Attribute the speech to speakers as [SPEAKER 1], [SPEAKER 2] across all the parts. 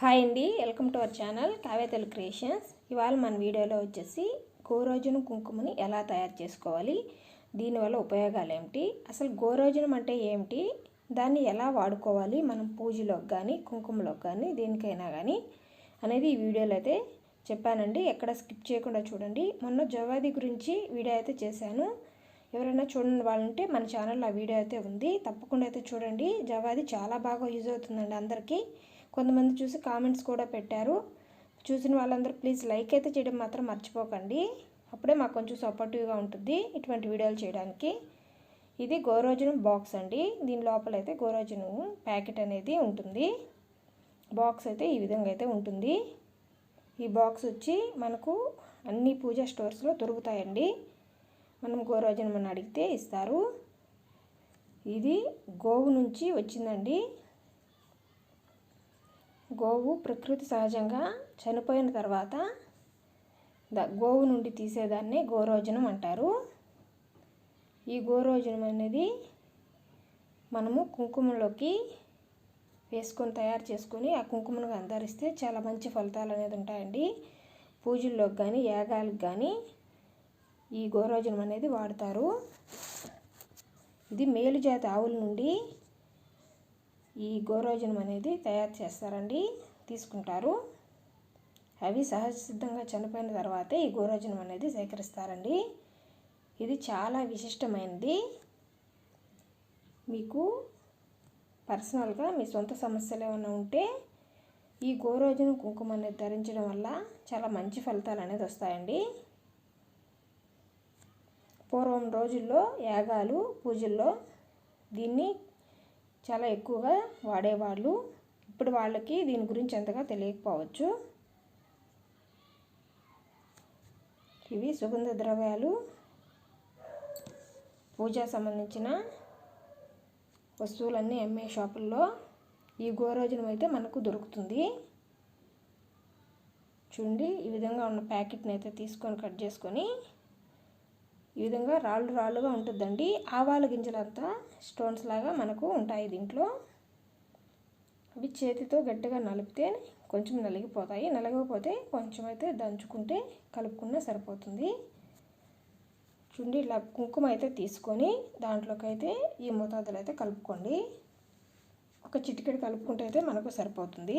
[SPEAKER 1] Hi అండి welcome to our channel కావ్యతలు creations. ఇవాళ మన వీడియోలో వచ్చేసి గోరోజనం కుంకుమని ఎలా తయారు చేసుకోవాలి దీనివల్ల ఉపయోగాలు ఏమిటి అసలు గోరోజనం అంటే ఏమిటి దాన్ని ఎలా వాడుకోవాలి మనం పూజలోకి కానీ కుంకుమలోకి కానీ దేనికైనా కానీ అనేది ఈ వీడియోలో అయితే చెప్పానండి. ఎక్కడ స్కిప్ చేయకుండా చూడండి. మొన్న జవాది గురించి వీడియో అయితే చేశాను. ఎవరైనా చూడండి వాళ్ళంటే మన ఛానల్లో ఆ వీడియో అయితే ఉంది. తప్పకుండా అయితే చూడండి. జవాది చాలా బాగా యూజ్ అవుతుందండి అందరికీ. కొంతమంది చూసి కామెంట్స్ కూడా పెట్టారు. చూసిన వాళ్ళందరూ ప్లీజ్ లైక్ అయితే చేయడం మాత్రం మర్చిపోకండి. అప్పుడే మాకు కొంచెం సపోర్టివ్గా ఉంటుంది ఇటువంటి వీడియోలు చేయడానికి. ఇది గోరోజనం బాక్స్ అండి. దీని లోపల అయితే గోరోజనం ప్యాకెట్ అనేది ఉంటుంది. బాక్స్ అయితే ఈ విధంగా అయితే ఉంటుంది. ఈ బాక్స్ వచ్చి మనకు అన్ని పూజా స్టోర్స్లో దొరుకుతాయండి. మనం గోరోజనం అని అడిగితే ఇస్తారు. ఇది గోవు నుంచి వచ్చిందండి. గోవు ప్రకృతి సహజంగా చనిపోయిన తర్వాత ద గోవు నుండి తీసేదాన్ని గోరోజనం అంటారు. ఈ గోరోజనం అనేది మనము కుంకుమలోకి వేసుకొని తయారు చేసుకొని ఆ కుంకుమను అందరిస్తే చాలా మంచి ఫలితాలు అనేది ఉంటాయండి. పూజల్లోకి కానీ యాగాలకు కానీ ఈ గోరోజనం అనేది వాడతారు. ఇది మేలుజాతి ఆవుల నుండి ఈ గోరోజనం అనేది తయారు చేస్తారండి. తీసుకుంటారు. అవి సహజ సిద్ధంగా చనిపోయిన తర్వాతే ఈ గోరోజనం అనేది సేకరిస్తారండి. ఇది చాలా విశిష్టమైనది. మీకు పర్సనల్గా మీ సొంత సమస్యలు ఏమైనా ఉంటే ఈ గోరోజనం కుంకుమ అనేది ధరించడం వల్ల చాలా మంచి ఫలితాలు అనేది వస్తాయండి. పూర్వం రోజుల్లో యాగాలు పూజల్లో దీన్ని చాలా ఎక్కువగా వాడేవాళ్ళు. ఇప్పుడు వాళ్ళకి దీని గురించి అంతగా తెలియకపోవచ్చు. ఇవి సుగంధ ద్రవ్యాలు. పూజా సంబంధించిన వస్తువులన్నీ అమ్మే షాపుల్లో ఈ గోరోజనం అయితే మనకు దొరుకుతుంది. చూడండి ఈ విధంగా ఉన్న ప్యాకెట్ని అయితే తీసుకొని కట్ చేసుకొని ఈ విధంగా రాళ్ళు రాళ్ళుగా ఉంటుందండి. ఆవాల గింజలంతా స్టోన్స్ లాగా మనకు ఉంటాయి దీంట్లో. అవి చేతితో గట్టిగా నలిపితే కొంచెం నలిగిపోతాయి. నలగకపోతే కొంచెం అయితే దంచుకుంటే కలుపుకున్నా సరిపోతుంది. చూడండి ఇలా కుంకుమ అయితే తీసుకొని దాంట్లోకైతే ఈ మోతాదులు అయితే కలుపుకోండి. ఒక చిటికెడు కలుపుకుంటే అయితే మనకు సరిపోతుంది.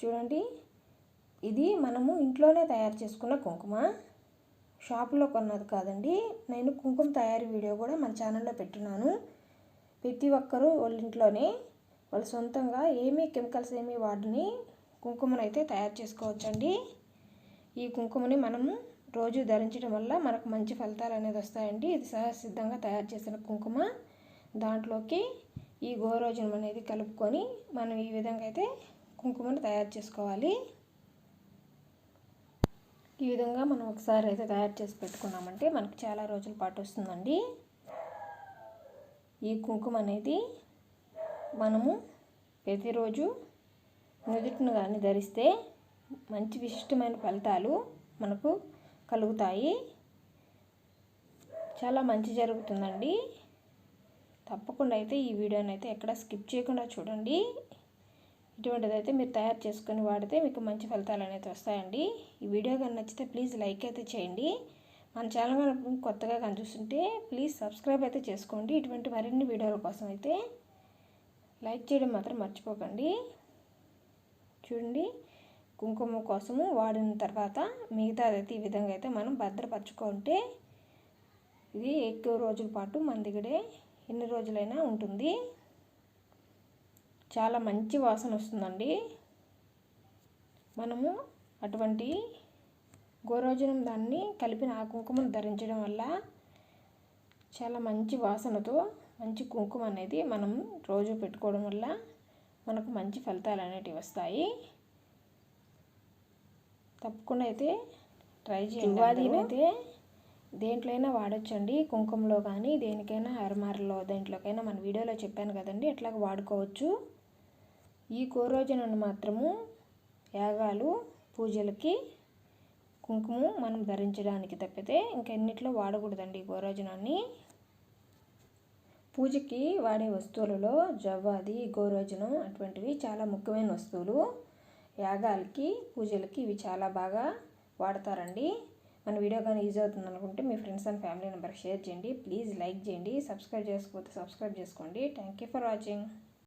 [SPEAKER 1] చూడండి ఇది మనము ఇంట్లోనే తయారు చేసుకున్న కుంకుమ. షాపులో కొన్నది కాదండి. నేను కుంకుమ తయారీ వీడియో కూడా మన ఛానల్లో పెట్టున్నాను. ప్రతి ఒక్కరూ వాళ్ళ ఇంట్లోనే వాళ్ళు సొంతంగా ఏమీ కెమికల్స్ ఏమీ వాడని కుంకుమను అయితే తయారు చేసుకోవచ్చండి. ఈ కుంకుమని మనము రోజు ధరించడం వల్ల మనకు మంచి ఫలితాలు అనేది వస్తాయండి. ఇది సహసిద్ధంగా తయారు చేసిన కుంకుమ. దాంట్లోకి ఈ గోరోజనం అనేది కలుపుకొని మనం ఈ విధంగా అయితే కుంకుమను తయారు చేసుకోవాలి. ఈ విధంగా మనం ఒకసారి అయితే తయారు చేసి పెట్టుకున్నామంటే మనకు చాలా రోజుల పాటు వస్తుందండి. ఈ కుంకుమ అనేది మనము ప్రతిరోజు నుదుటిను కానీ ధరిస్తే మంచి విశిష్టమైన ఫలితాలు మనకు కలుగుతాయి. చాలా మంచి జరుగుతుందండి. తప్పకుండా అయితే ఈ వీడియోని అయితే ఎక్కడ స్కిప్ చేయకుండా చూడండి. ఇటువంటిది అయితే మీరు తయారు చేసుకొని వాడితే మీకు మంచి ఫలితాలు అనేది వస్తాయండి. ఈ వీడియో కానీ నచ్చితే ప్లీజ్ లైక్ అయితే చేయండి. మన ఛానల్ కనుక కొత్తగా కానీ చూస్తుంటే ప్లీజ్ సబ్స్క్రైబ్ అయితే చేసుకోండి. ఇటువంటి మరిన్ని వీడియోల కోసం అయితే లైక్ చేయడం మాత్రం మర్చిపోకండి. చూడండి కుంకుమ కోసము వాడిన తర్వాత మిగతాదైతే ఈ విధంగా అయితే మనం భద్రపరచుకుంటే ఇది ఎక్కువ రోజుల పాటు మన దగ్గరే ఎన్ని రోజులైనా ఉంటుంది. చాలా మంచి వాసన వస్తుందండి. మనము అటువంటి గోరోజనం దాన్ని కలిపిన ఆ కుంకుమను ధరించడం వల్ల చాలా మంచి వాసనతో మంచి కుంకుమ అనేది మనం రోజు పెట్టుకోవడం వల్ల మనకు మంచి ఫలితాలు అనేటివి వస్తాయి. తప్పకుండా అయితే ట్రై చేయండి అయితే దేంట్లోనైనా వాడచ్చండి. కుంకుమలో కానీ దేనికైనా అరమారలో దేంట్లోకైనా మన వీడియోలో చెప్పాను కదండి ఎట్లా వాడుకోవచ్చు. ఈ కోరోజనను మాత్రము యాగాలు పూజలకి కుంకుమ మనం ధరించడానికి తప్పితే ఇంకెన్నిట్లో వాడకూడదండి ఈ గోరోజనాన్ని. పూజకి వాడే వస్తువులలో జవ్వాది గోరోజనం అటువంటివి చాలా ముఖ్యమైన వస్తువులు. యాగాలకి పూజలకి ఇవి చాలా బాగా వాడతారండి. మన వీడియో కానీ యూజ్ అవుతుంది అనుకుంటే మీ friends and family number share చేయండి. ప్లీజ్ లైక్ చేయండి సబ్స్క్రైబ్ చేసుకోకపోతే సబ్స్క్రైబ్ చేసుకోండి. Thank you for watching.